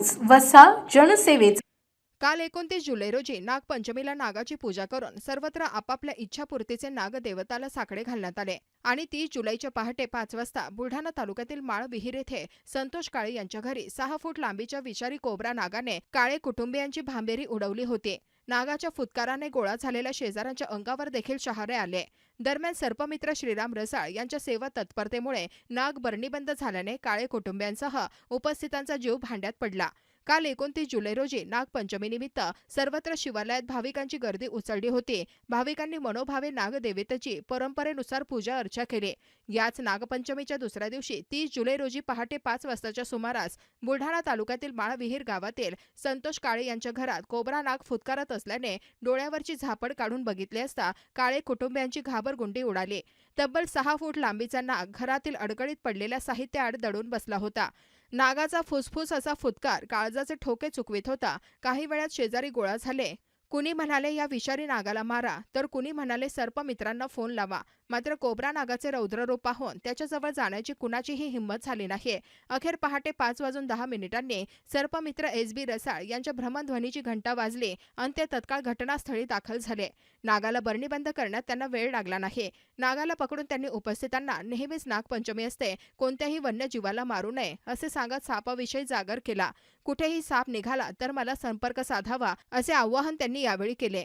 News वसा जनसेवेचा काल एकोणतीस जुलै रोजी नागपंचमीला नागाची पूजा करून सर्वत्र आपापल्या इच्छापूर्तीचे नागदेवताला साकडे घालण्यात आले आणि तीस जुलैच्या पहाटे पाच वाजता बुलढाणा तालुक्यातील माळ विहीर येथे संतोष काळे यांच्या घरी सहा फूट लांबीच्या विषारी कोबरा नागाने काळे कुटुंबियांची भांबेरी उडवली होती. नागाच्या फुतकाराने गोळा झालेल्या शेजाऱ्यांच्या अंगावर देखील शहारे आले. दरम्यान सर्पमित्र श्रीराम रसाळ यांच्या सेवा तत्परतेमुळे नाग बरणीबंद झाल्याने काळे कुटुंबियांसह उपस्थितांचा जीव भांड्यात पडला. काल एकोणतीस जुलै रोजी नागपंचमीनिमित्त सर्वत्र शिवालयात भाविकांची गर्दी उसळली होती. भाविकांनी मनोभावे नागदेवतेची परंपरेनुसार पूजा अर्चा केली. याच नागपंचमीच्या दुसऱ्या दिवशी तीस जुलै रोजी पहाटे पाच वाजताच्या सुमारास बुलढाणा तालुक्यातील माळविहीर गावातील संतोष काळे यांच्या घरात कोबरा नाग फुतकारत असल्याने डोळ्यावरची झापड काढून बघितले असता काळे कुटुंबियांची घाबरगुंडी उडाली. तब्बल सहा फूट लांबीचा नाग घरातील अडगळीत पडलेल्या साहित्याआड दडून बसला होता. नागाचा फुसफुस असा फुतकार काळजाचे ठोके चुकवित होता. काही वेळात शेजारी गोळा झाले. कुणी म्हणाले या विषारी नागाला मारा. तर कुणी म्हणाले सर्पमित्रांना फोन लावा. मात्र कोबरा नागाचे रौद्ररूप पाहून त्याच्याजवळ जाण्याची कुणाचीही हिंमत झाली नाही अखेर पहाटे पाच वाजून दहा मिनिटांनी सर्पमित्र एस बी रसाळ यांच्या भ्रमणध्वनीची घंटा वाजली आणि ते तत्काळ घटनास्थळी दाखल झाले. नागाला बरणीबंद करण्यात त्यांना वेळ लागला नाही. नागाला पकडून त्यांनी उपस्थितांना नेहमीच नागपंचमी असते. कोणत्याही वन्यजीवाला मारू नये असे सांगत सापाविषयी जागर केला. कुठेही साप निघाला तर मला संपर्क साधावा असे आवाहन त्यांनी यावेळी केले.